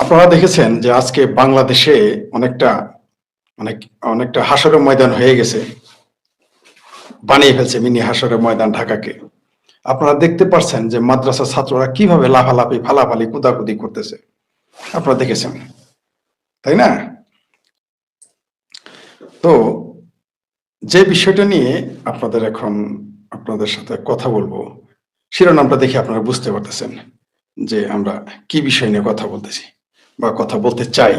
আপনারা দেখেছেন যে আজকে বাংলাদেশে অনেকটা, অনেক, অনেকটা হাসরের ময়দান হয়ে গেছে। বানিয়ে ফেলছে মিনি হাসরের ময়দান ঢাকাকে। আপনারা দেখতে পাচ্ছেন যে মাদ্রাসা ছাত্ররা কীভাবে লাফালাফি, ফালাফালি, কুদাকুদি করতেছে। আপনারা দেখেছেন। তাই না? তো যে বিষয়টা নিয়ে আপনাদের এখন আপনাদের সাথে কথা বলব, শিরোনামটা দেখে আপনারা বুঝতে পারতেছেন যে আমরা কি বিষয় নিয়ে কথা বলতেছি। বা কথা বলতে চাই।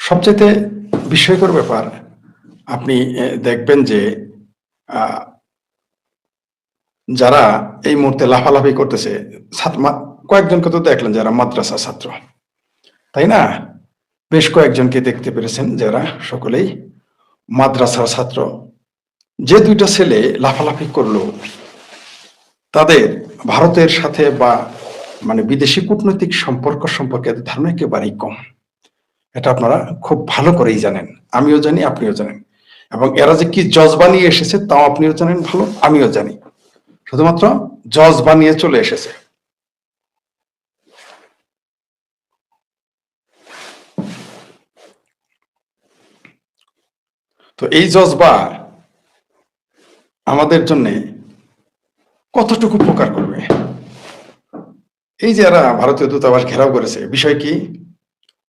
সবচেয়ে বিস্ময়কর ব্যাপার, আপনি দেখবেন যে যারা এই মুহূর্তে লাফালাফি করতেছে কয়েকজনকে তো দেখলেন যারা মাদ্রাসা ছাত্র। তাই না? বেশ কয়েকজনকে দেখতে পেরেছেন যারা, সকলেই। মাদ্রাসার ছাত্র। যে দুইটা ছেলে লাফালাফি করল, তাদের ভারতের সাথে বা মানে বিদেশি কূটনৈতিক সম্পর্ক সম্পর্কে ধারণা একেবারেই কম। এটা আপনারা খুব ভালো করেই জানেন। আমিও জানি, আপনিও জানেন। এবং এরা যে কি জজ বানিয়ে এসেছে, তাও আপনিও জানেন ভালো, আমিও জানি। শুধুমাত্র জজ বানিয়ে চলে এসেছে। তো এই জজবা আমাদের জন্য কতটুকু উপকার করবে? এই যে এরা ভারতীয় দূতাবাস ঘেরাও করেছে, বিষয় কি?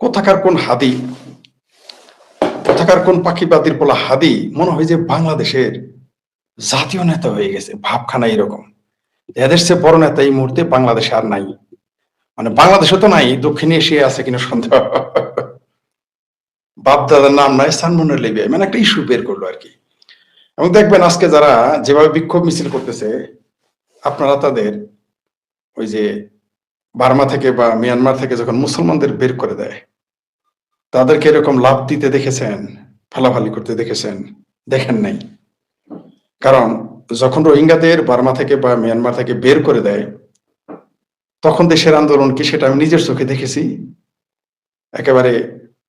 কোথাকার কোন হাদি, কোথাকার কোন পাখিবাদীর বলা হাদি, মনে হয় যে বাংলাদেশের জাতীয় নেতা হয়ে গেছে, ভাবখানা এরকম এদের সে বড় নেতা এই মুহূর্তে বাংলাদেশে আর নাই। মানে বাংলাদেশে তো নাই, দক্ষিণ এশিয়া আছে কিনা সন্দেহ। বাপ দাদার নাম নাই সানমনের লেবে মানে একটা ইস্যু বের করল আর কি। এবং দেখবেন আজকে যারা যেভাবে বিক্ষোভ মিছিল করতেছে, আপনারা তাদের ওই যে বার্মা থেকে বা মিয়ানমার থেকে যখন মুসলমানদের বের করে দেয়, তাদেরকে এরকম লাভ দিতে দেখেছেন, ফালাফালি করতে দেখেছেন, দেখেন নাই। কারণ যখন রোহিঙ্গাদের বার্মা থেকে বা মিয়ানমার থেকে বের করে দেয়, তখন দেশের আন্দোলন কি সেটা আমি নিজের চোখে দেখেছি। একেবারে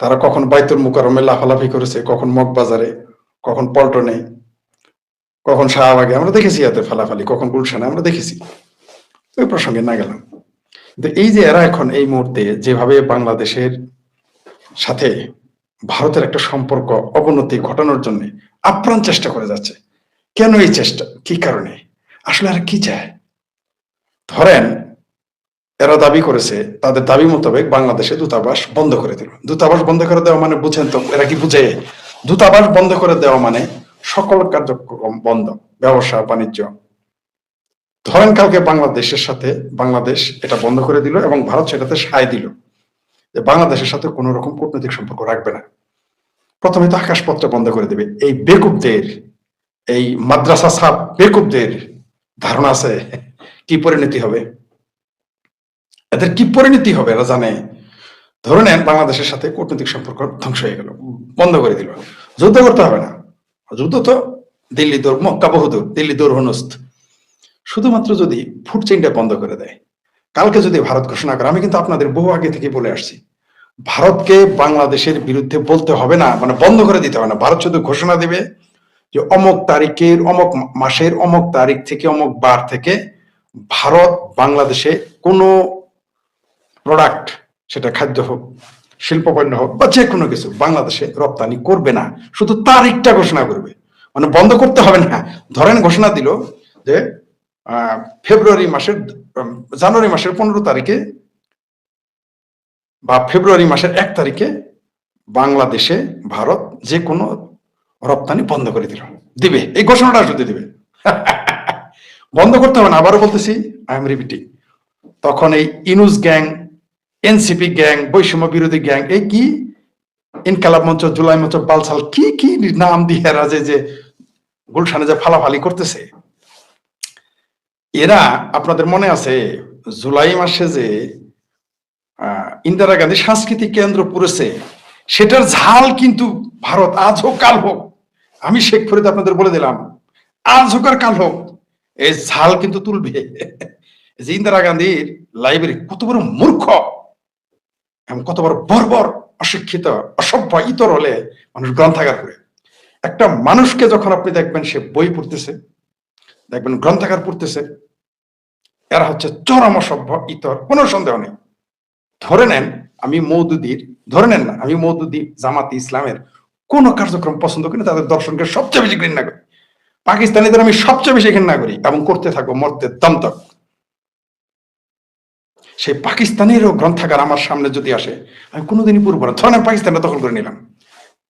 তারা কখন বাইতুল মুকারমে লাফালাফি করেছে, কখন মগবাজারে, কখন পল্টনে, কখন শাহবাগে, আমরা দেখেছি এতে ফালাফালি, কখন গুলশানে, আমরা দেখেছি। ওই প্রসঙ্গে না গেলাম। কিন্তু এই যে এরা এখন এই মুহূর্তে যেভাবে বাংলাদেশের সাথে ভারতের একটা সম্পর্ক অবনতি ঘটানোর জন্য আপ্রাণ চেষ্টা করে যাচ্ছে, কেন এই চেষ্টা, কি কারণে? আসলে আর কি চায়? ধরেন এরা দাবি করেছে, তাদের দাবি মোতাবেক বাংলাদেশে দূতাবাস বন্ধ করে দিল। দূতাবাস বন্ধ করে দেওয়া মানে বুঝেন তো, এরা কি বুঝে? দূতাবাস বন্ধ করে দেওয়া মানে সকল কার্যক্রম বন্ধ, ব্যবসা, বাণিজ্য। ধরেন কালকে বাংলাদেশের সাথে, বাংলাদেশ এটা বন্ধ করে দিল এবং ভারত সেটাতে সায় দিল যে বাংলাদেশের সাথে কোনো রকম কূটনৈতিক সম্পর্ক রাখবে না। প্রথমে তো আকাশপথটা বন্ধ করে দেবে। এই বেকুবদের, এই মাদ্রাসা সাপ বেকুবদের ধারণা আছে, কি পরিণতি হবে? এদের কি পরিণতি হবে এরা জানে? ধরে নেন বাংলাদেশের সাথে কূটনৈতিক সম্পর্ক ধ্বংস হয়ে গেল, বন্ধ করে দিল। যুদ্ধ করতে হবে না। যুদ্ধ তো দিল্লি দৌড় মক্কা বহুদূর, দিল্লি দৌড় হনস্ত শুধুমাত্র যদি ফুড চেইনটা বন্ধ করে দেয়। কালকে যদি ভারত ঘোষণা করে, আমি কিন্তু আপনাদের বহু আগে থেকে বলে আসছি, ভারতকে বাংলাদেশের বিরুদ্ধে বলতে হবে না মানে বন্ধ করে দিতে হবে না। ভারত শুধু ঘোষণা দিবে যে অমক তারিখের, অমক মাসের, অমক তারিখ থেকে, অমক বার থেকে ভারত বাংলাদেশে কোনো প্রোডাক্ট সেটা খাদ্য হোক, শিল্পপণ্য হোক, বা যে কোনো কিছু বাংলাদেশে রপ্তানি করবে না, শুধু তারিখটা ঘোষণা করবে। মানে বন্ধ করতে হবে না। ধরেন ঘোষণা দিল যে ফেব্রুয়ারি মাসের জানুয়ারি মাসের পনেরো তারিখে বা ফেব্রুয়ারি মাসের এক তারিখে বাংলাদেশে ভারত যে কোনো রপ্তানি বন্ধ করে দিল। দিবে। এই ঘোষণাটা শুধু দিবে। বন্ধ করতে হবে না। আবারও বলতেছি আই এম রিপিটিং তখন এই ইনুস গ্যাং এনসিপি গ্যাং বৈষম্য বিরোধী গ্যাং এই কি? ইনকালাব মঞ্চ জুলাই মঞ্চ বালসাল কি কি নাম দিয়ে এরা যে যে গুলশানে যে ফালাফালি করতেছে? এরা আপনাদের মনে আছে, জুলাই মাসে যে ইন্দিরা গান্ধী সাংস্কৃতিক কেন্দ্র পুরেছে, সেটার ঝাল কিন্তু ভারত আজ হোক, কাল হোক। আমি শেখ ফরিদ আপনাদের বলে দিলাম, আজ হোক আর কাল হোক, এই ঝাল কিন্তু তুলবে। যে ইন্দিরা গান্ধীর লাইব্রেরি কত বড় মূর্খ! এবং কত বড় বর্বর, অশিক্ষিত, অসভ্য ইতর হলে মানুষ গ্রন্থাগার করে। একটা মানুষকে যখন আপনি দেখবেন, সে বই পড়তেছে, দেখবেন গ্রন্থাগার পড়তেছে, এরা হচ্ছে চরম অসভ্য ইতর, কোনো সন্দেহ নেই। ধরে নেন, আমি মৌদুদির, ধরে নেন না, আমি মৌদুদি জামাতি ইসলামের কোন কার্যক্রম পছন্দ করি তাদের দর্শনকে সবচেয়ে বেশি ঘৃণা করি। পাকিস্তানিদের আমি সবচেয়ে বেশি ঘৃণা করি এবং করতে থাকব মরতে দম তক সেই পাকিস্তানেরও গ্রন্থাগার আমার সামনে যদি আসে, আমি কোনোদিনই পূর্ব না। ধরেন পাকিস্তানটা দখল করে নিলাম।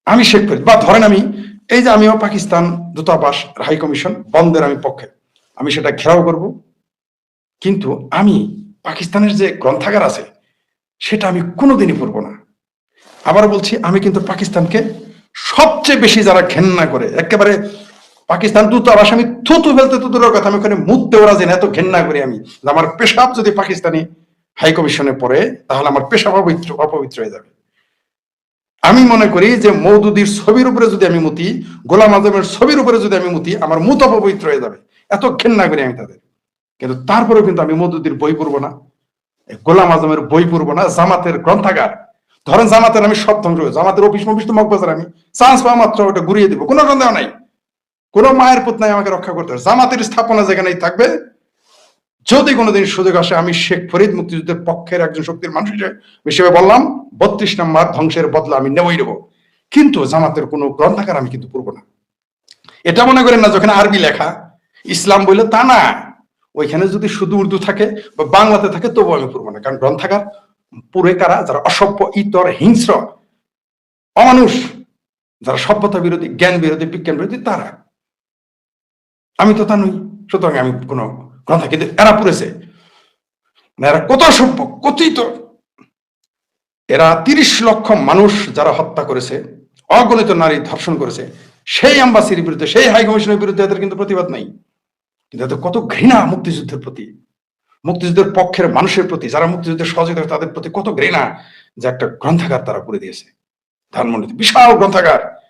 আমি শেখ ফরিদ। বা ধরেন আমি, এই যে আমিও পাকিস্তান দূতাবাস, হাই কমিশন, বন্ধের আমি পক্ষে। আমি সেটা ঘেরাও করব। কিন্তু আমি পাকিস্তানের যে গ্রন্থাগার আছে, সেটা আমি কোনোদিনই পড়ব না। আবার বলছি, আমি কিন্তু পাকিস্তানকে সবচেয়ে বেশি যারা ঘেন্না করে, একেবারে পাকিস্তান দূতাবাস, আমি থুতু ফেলতে দূরের কথা, আমি ওখানে মুততে ওরা যে এত ঘেন্না করি আমি। আমার পেশাব যদি পাকিস্তানি হাই কমিশনে পড়ে তাহলে আমার পেশা অপবিত্র অপবিত্র হয়ে যাবে। আমি মনে করি যে মৌদুদির ছবির উপরে যদি আমি মুতি, গোলাম আজমের ছবির উপরে যদি আমি মুতি, আমার মুত অপবিত্র হয়ে যাবে। এত ঘেন্না করি আমি তাদের। কিন্তু তারপরেও কিন্তু আমি মৌদুদির বই পড়ব না। গোলাম আজমের বই পড়ব না, জামাতের গ্রন্থাগার। ধরেন জামাতের আমি সব ধ্বংস জামাতের অফিস মফিস তো মগবাজার আমি। চান্স পাওয়া মাত্র ওটা ঘুরিয়ে দিব। কোনো সন্দেহ নাই। কোনো মায়ের পুত নাই আমাকে রক্ষা করতে। হবে জামাতের স্থাপনা যেখানেই থাকবে যদি কোনোদিন সুযোগ আসে, আমি শেখ ফরিদ মুক্তিযুদ্ধের পক্ষের একজন শক্তির মানুষ হিসেবে হিসেবে বললাম, বত্রিশ নম্বর ধ্বংসের বদলা আমি নেবই নেব। কিন্তু জামাতের কোনো গ্রন্থাগার আমি কিন্তু পড়ব না। এটা মনে করেন না, যখন আরবি লেখা, ইসলাম বলে তা না। ওইখানে যদি শুধু উর্দু থাকে বা বাংলাতে থাকে তবু আমি পড়ব না। কারণ গ্রন্থাগার, পুরে কারা, যারা অসভ্য, ইতর, হিংস্র, অমানুষ, যারা সভ্যতা বিরোধী, জ্ঞান বিরোধী, বিজ্ঞান বিরোধী, তারা। আমি তো তা নই। সুতরাং আমি কোনো গ্রন্থ কিন্তু এরা পুরেছে। মানে এরা কত সভ্য, কথিত। এরা তিরিশ লক্ষ মানুষ যারা হত্যা করেছে, অগণিত নারী ধর্ষণ করেছে, সেই আম্বাসির বিরুদ্ধে, সেই হাই কমিশনের বিরুদ্ধে এদের কিন্তু প্রতিবাদ নাই। কিন্তু এদের কত ঘৃণা মুক্তিযুদ্ধের প্রতি। মুক্তিযুদ্ধের পক্ষের মানুষের প্রতি, যারা মুক্তিযুদ্ধের সহযোগিতা তাদের প্রতি কত ঘৃণা যে একটা গ্রন্থাগার তারা করে দিয়েছে। ধানমন্ডিতে বিশাল গ্রন্থাগার।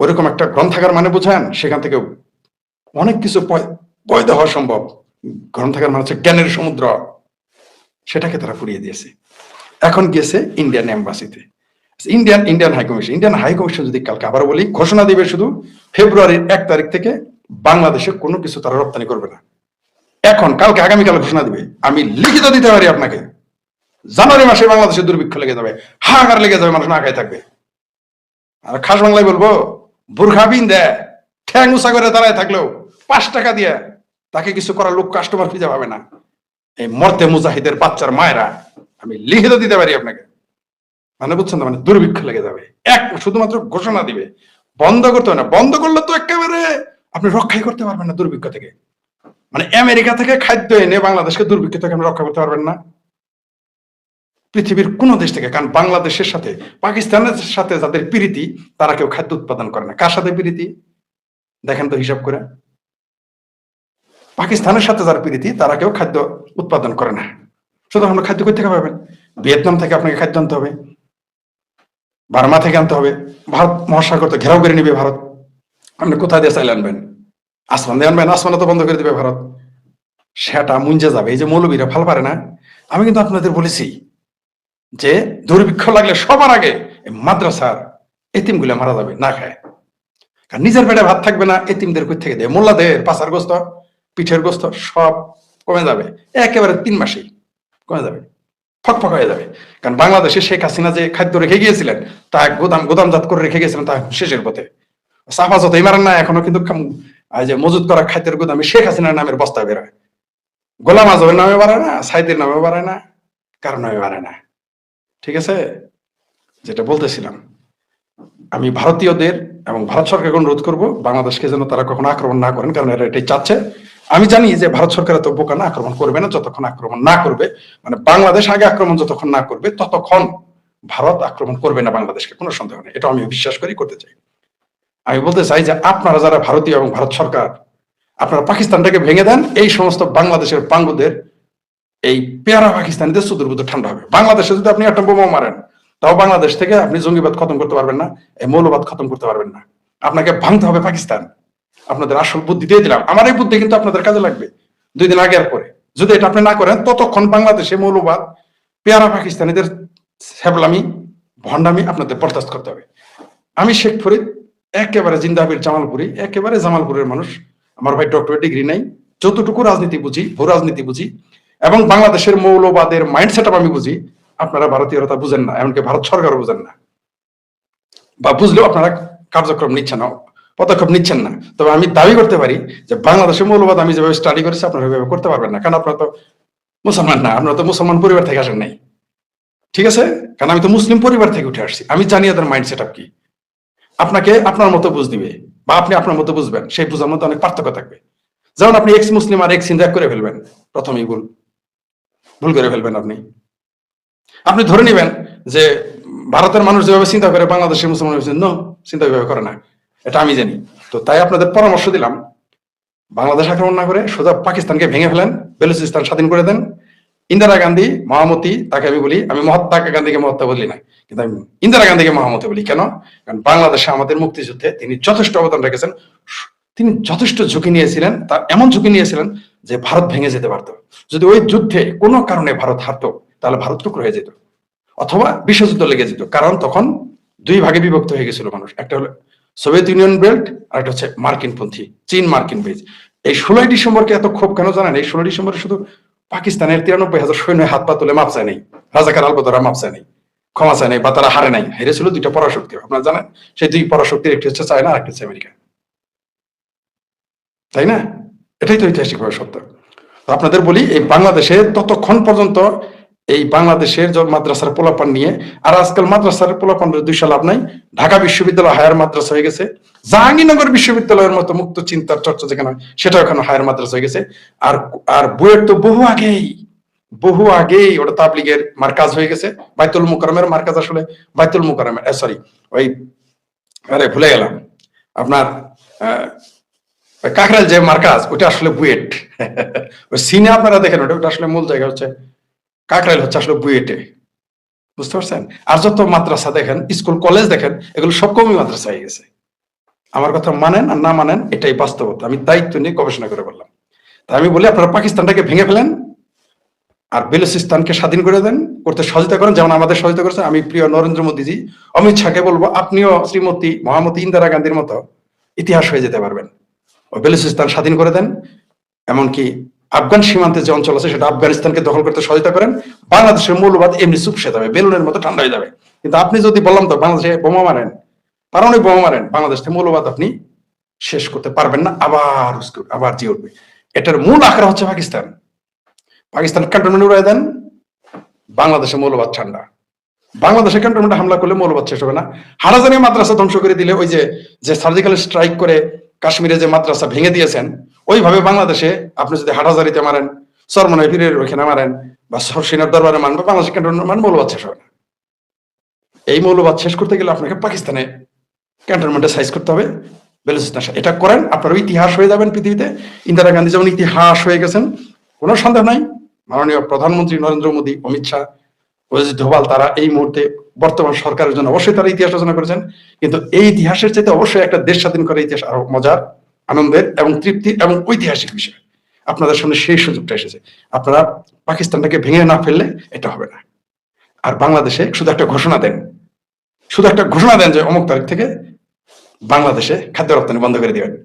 ওইরকম একটা গ্রন্থাগার মানে বোঝান, সেখান থেকে অনেক কিছু পয়দা হওয়া সম্ভব। গ্রন্থাগার মানে হচ্ছে জ্ঞানের সমুদ্র। সেটাকে তারা পুড়িয়ে দিয়েছে। এখন গিয়েছে Indian এম্বাসিতে Indian Indian high commission Indian high commission যদি কালকে আবার বলি, ঘোষণা দিবে শুধু ফেব্রুয়ারির এক তারিখ থেকে বাংলাদেশে কোনো কিছু তারা রপ্তানি করবে না। এখন কালকে আগামীকাল ঘোষণা দিবে। আমি লিখিত দিতে পারি আপনাকে। জানুয়ারি মাসে বাংলাদেশে দুর্ভিক্ষ লেগে যাবে। হাহাকার লেগে যাবে, মানুষ না খায় থাকবে। আর খাস বাংলায় বলব, বুর্খা বিন দেয় ঠ্যাং উঁচা করে দাঁড়ায় থাকলেও পাঁচ টাকা দিয়ে তাকে কিছু করার লোক কাস্টমার খুঁজে পাবে না। এই মর্তে মুজাহিদের বাচ্চার মায়েরা, আমি লিখিত দিতে পারি আপনাকে। মানে বুঝছেন তো মানে দুর্ভিক্ষ লেগে যাবে। এক, শুধুমাত্র ঘোষণা দিবে। বন্ধ করতে হবে না। বন্ধ করলে তো একেবারে আপনি রক্ষাই করতে পারবেন না দুর্ভিক্ষ থেকে। মানে আমেরিকা থেকে খাদ্য এনে বাংলাদেশকে দুর্ভিক্ষ থেকে আপনি রক্ষা করতে পারবেন না। পৃথিবীর কোন দেশ থেকে, কারণ বাংলাদেশের সাথে, পাকিস্তানের সাথে যাদের প্রীতি, তারা কেউ খাদ্য উৎপাদন করে না। কার সাথে প্রীতি? দেখেন তো হিসাব করে। পাকিস্তানের সাথে যার প্রীতি, তারা কেউ খাদ্য উৎপাদন করে না। শুধু আপনি খাদ্য থেকে পাবেন ভিয়েতনাম থেকে আপনাকে খাদ্য আনতে হবে। বার্মা থেকে আনতে হবে। ভারত মহাসাগর তো ঘেরাও করে নিবে ভারত। আপনি কোথায় দিয়ে চাইলে আনবেন? আসমান দিয়ে আনবেন? আসমানে তো বন্ধ করে দিবে ভারত। সেটা মুঞ্জে যাবে। এই যে মৌলবীরা ভালো পারে না। আমি কিন্তু আপনাদের বলেছি যে দুর্ভিক্ষ লাগলে সবার আগে মাদ্রাসার এতিমগুলো মারা যাবে, না খায়। কারণ নিজের পেটে ভাত থাকবে না, এতিমদের কই থেকে দেয়? মোল্লাদের পাচার গোস্ত পিঠের গোস্ত সব কমে যাবে, একেবারে তিন মাসেই কমে যাবে ফক ফক হয়ে যাবে। কারণ বাংলাদেশে শেখ হাসিনা যে খাদ্য রেখে গিয়েছিলেন, তা গোদাম, গোদামজাত করে রেখে গিয়েছিলেন, তা শেষের পথে। সাফা যতই মারেন না এখনও, কিন্তু যে মজুদ করা খাদ্যের গোদামে শেখ হাসিনার নামের বস্তা বেরোয় গোলাম আজমের নামে বাড়ায় না, সাইদের নামে বাড়ায় না, কার নামে বাড়ায় না। ঠিক আছে? যেটা বলতেছিলাম, আমি ভারতীয়দের এবং ভারত সরকারকে অনুরোধ করব, বাংলাদেশকে যেন তারা কখনো আক্রমণ না করেন, কারণ এরা এটাই চাচ্ছে। আমি জানি যে ভারত সরকার এত বোকা না আক্রমণ করবে না, যতক্ষণ আক্রমণ না করবে মানে বাংলাদেশ আগে আক্রমণ যতক্ষণ না করবে, ততক্ষণ ভারত আক্রমণ করবে না বাংলাদেশকে, কোনো সন্দেহ নেই। এটা আমি বিশ্বাস করি, করতে চাই। আমি বলতে চাই যে আপনারা যারা ভারতীয় এবং ভারত সরকার, আপনারা পাকিস্তানটাকে ভেঙে দেন, এই সমস্ত বাংলাদেশের পাঙ্গুদের, এই পেয়ারা পাকিস্তানিদের সুদূরবুদ ঠান্ডা হবে। বাংলাদেশে যদি আপনি একটা বোমা মারেন, তাও বাংলাদেশ থেকে আপনি জঙ্গিবাদ খতম করতে পারবেন না, এই মৌলবাদ খতম করতে পারবেন না। আপনাকে ভাঙতে হবে পাকিস্তান। আপনাদের আসল বুদ্ধি দিয়ে দিলাম। আমার এই বুদ্ধি কিন্তু আপনাদের কাজে লাগবে। দুই দিন আগে আর পরে। যদি এটা আপনি না করেন, ততক্ষণ বাংলাদেশে মৌলবাদ, পেয়ারা পাকিস্তানিদের সেবলামি ভণ্ডামি আপনাদের বরদাস্ত করতে হবে। আমি শেখ ফরিদ একেবারে জিন্দাবির জামালপুরি, একেবারে জামালপুরের মানুষ। আমার ভাই ডক্টরেট ডিগ্রি নাই। যতটুকু রাজনীতি বুঝি, ভূ রাজনীতি বুঝি, এবং বাংলাদেশের মৌলবাদের মাইন্ডসেট আমি বুঝি, আপনারা ভারতীয়রা বুঝেন না, এমনকি ভারত সরকারও বুঝেন না। বা বুঝলেও আপনারা কার্যক্রম নিচ্ছেন। না পদক্ষেপ নিচ্ছেন না। তবে আমি দাবি করতে পারি যে বাংলাদেশের মৌলবাদ আমি যেভাবে স্টাডি করেছি, আপনারা ওইভাবে করতে পারবেন না। কারণ আপনারা তো মুসলমান না, আপনারা তো মুসলমান পরিবার থেকে আসেন নাই। ঠিক আছে? কারণ আমি তো মুসলিম পরিবার থেকে উঠে আসছি। আমি জানি এদের মাইন্ডসেট আপ কি। আপনাকে আপনার মতো বুঝ দিবে বা আপনি আপনার মতো বুঝবেন, সেই বুঝার মধ্যে অনেক পার্থক্য থাকবে। যেমন আপনি এক্স মুসলিম আর এক্স হিন্দু এক করে ফেলবেন, প্রথমেই ভুল। ভুল করে ফেলবেন আপনি। আপনি ধরে নেবেন যে ভারতের মানুষ যেভাবে চিন্তা করে বাংলাদেশের মুসলমান চিন্তা করে না। এটা আমি জানি। তো তাই আপনাদের পরামর্শ দিলাম, বাংলাদেশ আক্রমণ না করে সোজা পাকিস্তানকে ভেঙে ফেলেন, বেলুচিস্তান স্বাধীন করে দেন। ইন্দিরা গান্ধী মহামতি তাকে আমি বলি, আমি মহাত্মা গান্ধীকে মহাত্মা বলি না, কিন্তু আমি ইন্দিরা গান্ধীকে মহামতি বলি। কেন? কারণ বাংলাদেশে আমাদের মুক্তিযুদ্ধে তিনি যথেষ্ট অবদান রেখেছেন, তিনি যথেষ্ট ঝুঁকি নিয়েছিলেন, তার এমন ঝুঁকি নিয়েছিলেন যে ভারত ভেঙে যেতে পারত। যদি ওই যুদ্ধে কোনো কারণে ভারত হারতো, তাহলে ভারত টুকরো হয়ে যেত, অথবা বিশ্বযুদ্ধ লেগে যেত, কারণ তখন দুই ভাগে বিভক্ত হয়ে গেছিল মানুষ। একটা হলো সোভিয়েত ইউনিয়ন বেল্ট আর একটা হচ্ছে মার্কিন পন্থী চীন মার্কিন বেজ। এই ষোলোই ডিসেম্বরকে এত ক্ষোভ কেন জানেন? এই ষোলোই ডিসেম্বরে শুধু পাকিস্তানের তিরানব্বই হাজার সৈন্য হাত পা তুলে মাপ চায় নেই, রাজাকার আলবদরা মাপ চায় নেই, ক্ষমা চায় নেই বা তারা হারে নাই। হেরেছিল দুইটা পরাশক্তি, আপনারা জানেন? সেই দুই পরাশক্তির একটি হচ্ছে চায়না আর একটি হচ্ছে আমেরিকা। তাই না? এটাই তো ঐতিহাসিকভাবে সত্য। আপনাদের বলি, এই বাংলাদেশে ততক্ষণ পর্যন্ত এই বাংলাদেশের মাদ্রাসার পোলাপান নিয়ে। আর আজকাল মাদ্রাসার পোলাপান দুইশো লাভ নাই। ঢাকা বিশ্ববিদ্যালয় হায়ার মাদ্রাসা হয়ে গেছে। জাহাঙ্গীরনগর বিশ্ববিদ্যালয়ের মতো মুক্ত চিন্তার চর্চা যেখানে সেটা ওখানে হায়ার মাদ্রাসা হয়ে গেছে। আর আর বইয়ের তো বহু আগেই বহু আগেই ওটা তাবলিগের মার্কাজ হয়ে গেছে। বাইতুল মুকরমের মার্কাজ আসলে বাইতুল মুকরমের সরি ওই, আরে ভুলে গেলাম। আপনার কাকরাল যে মার্কাজ, ওটা আসলে বুয়েট। ওই সিনে আপনারা দেখেন, ওটা ওটা আসলে মূল জায়গা হচ্ছে কাকরাইল হচ্ছে আসলে বুয়েটে। বুঝতে পারছেন? আর যত মাদ্রাসা দেখেন, স্কুল, কলেজ দেখেন, এগুলো সব কমই মাদ্রাসা হয়ে গেছে। আমার কথা মানেন আর না মানেন, এটাই বাস্তবতা। আমি দায়িত্ব নিয়ে গবেষণা করে বললাম। তাই আমি বলি, আপনারা পাকিস্তানটাকে ভেঙে ফেলেন আর বেলুচিস্তানকে স্বাধীন করে দেন, করতে সহযোগিতা করেন, যেমন আমাদের সহযোগিতা করেছেন। আমি প্রিয় নরেন্দ্র মোদীজি, অমিত শাহকে বলব, আপনিও শ্রীমতী, মহামতি ইন্দিরা গান্ধীর মতো ইতিহাস হয়ে যেতে পারবেন। ও বেলুচিস্তান স্বাধীন করে দেন, এমনকি আফগান সীমান্তে যে অঞ্চল আছে, সেটা আফগানিস্তানকে দখল করতে সহযোগিতা করেন। বাংলাদেশের মৌলবাদ এমনি চুপসে যাবে, বেলুনের মতো ঠান্ডা হয়ে যাবে। কিন্তু আপনি যদি বললাম তো বাংলাদেশে বোমা মারেন পারমাণবিক বোমা মারেন, বাংলাদেশ মৌলবাদ আপনি শেষ করতে পারবেন না, আবার আবার জি উঠবে। এটার মূল আকার হচ্ছে পাকিস্তান। পাকিস্তান ক্যান্টনমেন্ট উড়াই দেন, বাংলাদেশে মৌলবাদ ঠান্ডা। বাংলাদেশে ক্যান্টনমেন্টে হামলা করলে মৌলবাদ শেষ হবে না। হারাজানি মাদ্রাসা ধ্বংস করে দিলে ওই যে যে সার্জিক্যাল স্ট্রাইক করে কাশ্মীরে যে মাদ্রাসা ভেঙে দিয়েছেন, ওইভাবে বাংলাদেশে আপনি যদি হাটাজারিতে মারেন সরমনাই পীরের ওইখানে মারেন, বা সরসিনার দরবারে মান বা বাংলাদেশ ক্যান্টনমেন্ট মান মৌলবাদ শেষ হবে না। এই মৌলবাদ শেষ করতে গেলে আপনাকে পাকিস্তানে ক্যান্টনমেন্টে সাইজ করতে হবে। বেলুচিস্তান এটা করেন আপনার ইতিহাস হয়ে যাবেন পৃথিবীতে। ইন্দিরা গান্ধী যেমন ইতিহাস হয়ে গেছেন, কোনো সন্দেহ নাই। মাননীয় প্রধানমন্ত্রী নরেন্দ্র মোদী, অমিত শাহ অজিত ধোভাল তারা এই মুহূর্তে বর্তমান সরকারের জন্য অবশ্যই তারা ইতিহাস রচনা করেছেন। কিন্তু এই ইতিহাসের চাইতে অবশ্যই একটা দেশ স্বাধীন করার ইতিহাস আরও মজার, আনন্দের এবং তৃপ্তির এবং ঐতিহাসিক বিষয়। আপনাদের সামনে সেই সুযোগটা এসেছে। আপনারা পাকিস্তানটাকে ভেঙে না ফেললে এটা হবে না। আর বাংলাদেশে শুধু একটা ঘোষণা দেন। শুধু একটা ঘোষণা দেন যে অমুক তারিখ থেকে বাংলাদেশে খাদ্য রপ্তানি বন্ধ করে দিবেন।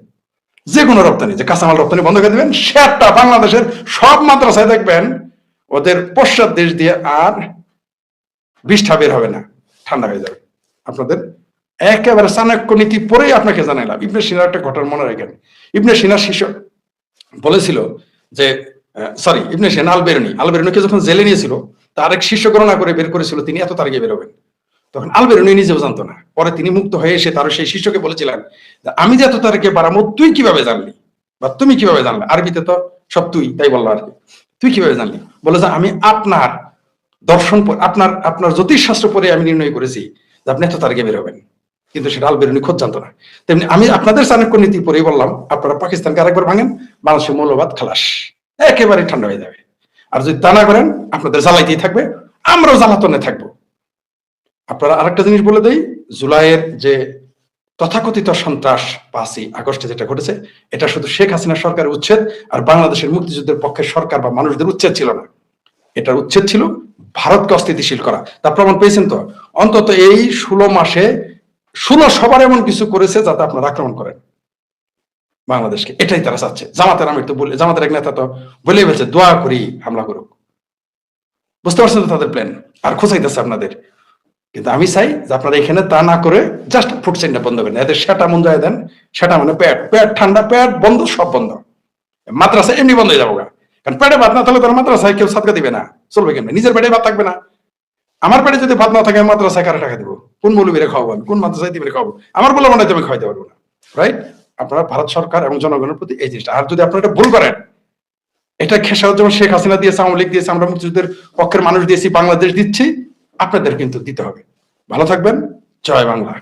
যে কোনো রপ্তানি, যে কাঁচামাল রপ্তানি বন্ধ করে দিবেন, শেয়ারটা বাংলাদেশের সব মাদ্রাসায় দেখবেন। ওদের পশ্চাৎ দেশ দিয়ে আর বৃষ্টা বের হবে না, ঠান্ডা হয়ে যাবে। আপনাদের একেবারে চাণক্য নীতি পরেই আপনাকে জানাইলাম। ইবনে সিনার একটা ঘটনা মনে রাখেন। ইবনে সিনার শিষ্য বলেছিল যে সরি ইবনে সিনা আলবেরনি। আলবেরনিকে যখন জেলে নিয়েছিল, তার এক শিষ্য গণনা করে বের করেছিল, তিনি এত তারিখে বেরোবেন তখন আলবেরনি নিজেও জানতো না। পরে তিনি মুক্ত হয়ে এসে তার সেই শিষ্যকে বলেছিলেন আমি যে এত তারিখে বাড়াবো, তুই কীভাবে জানলি? বা তুমি কীভাবে জানলে? আরবিতে তো সব তুই, তাই বলল আর কি তুই কীভাবে জানলি? বলে যে, আমি আপনার দর্শন আপনার আপনার জ্যোতিষ শাস্ত্র পরে আমি নির্ণয় করেছি যে আপনি এত তারিখে বেরোবেন কিন্তু সেটা আলবেরনি খোঁজ জানতো না। তেমনি আমি আপনাদের চাণক্য নীতি পরেই বললাম, আপনারা পাকিস্তানকে আরেকবার ভাঙেন, বাংলাদেশের মৌলবাদ খালাস। একেবারে ঠান্ডা হয়ে যাবে। আর যদি তা না করেন, আপনাদের জ্বালাইতেই থাকবে, আমরাও জ্বালাতনে থাকব। আপনারা আরেকটা জিনিস বলে দেই, জুলাইয়ের যে তথাকথিত সন্ত্রাস পাঁচই আগস্টে যেটা ঘটেছে, এটা শুধু শেখ হাসিনা সরকারের উচ্ছেদ, আর বাংলাদেশের মুক্তিযুদ্ধের পক্ষে সরকার বা মানুষদের উচ্ছেদ ছিল না। এটার উচ্ছেদ ছিল ভারতকে অস্থিতিশীল করা। তার প্রমাণ পেয়েছেন তো? অন্তত এই ষোলো মাসে ষোলো সবার এমন কিছু করেছে যাতে আপনারা আক্রমণ করেন। বাংলাদেশকে। এটাই তারা চাচ্ছে। জামাতের আমি তো বলি জামাতের এক নেতা তো বলেই বলছে দোয়া করি, হামলা করুক। বুঝতে পারছেন তো তাদের প্ল্যান আর খোঁচাইতেছে আপনাদের। কিন্তু আমি চাই যে আপনারা এখানে তা না করে জাস্ট ফুড চেনটা বন্ধ করেন। এদের সেটা মন যায় দেন। সেটা মানে প্যাট প্যাট ঠান্ডা প্যাট বন্ধ, সব বন্ধ। মাদ্রাসা এমনি বন্ধ হয়ে যাব। কারণ পেটে ভাত না থাকলে তারা মাদ্রাসায় কেউ সাদকা দিবে না। চলবে কেমনি? নিজের পেটে ভাত থাকবে না। আমার পেটে যদি ভাত না থাকে, আমি মাদ্রাসায় কারে টাকা দিব? কোন মৌলবীরে খাওয়াবো আমি? কোন মাদ্রাসায় দিবে খাওয়াবো? আমার বলে মনে হয় তুমি খাওয়াইতে পারব না। রাইট আপনারা ভারত সরকার এবং জনগণের প্রতি এই জিনিসটা। আর যদি আপনারা এটা ভুল করেন, এটা খেসারত যেমন শেখ হাসিনা দিয়েছে, আওয়ামী লীগ দিয়েছে, আমরা মুক্তিযুদ্ধের পক্ষের মানুষ দিয়েছি, বাংলাদেশ দিচ্ছি, আপনাদের কিন্তু দিতে হবে। ভালো থাকবেন। জয় বাংলা।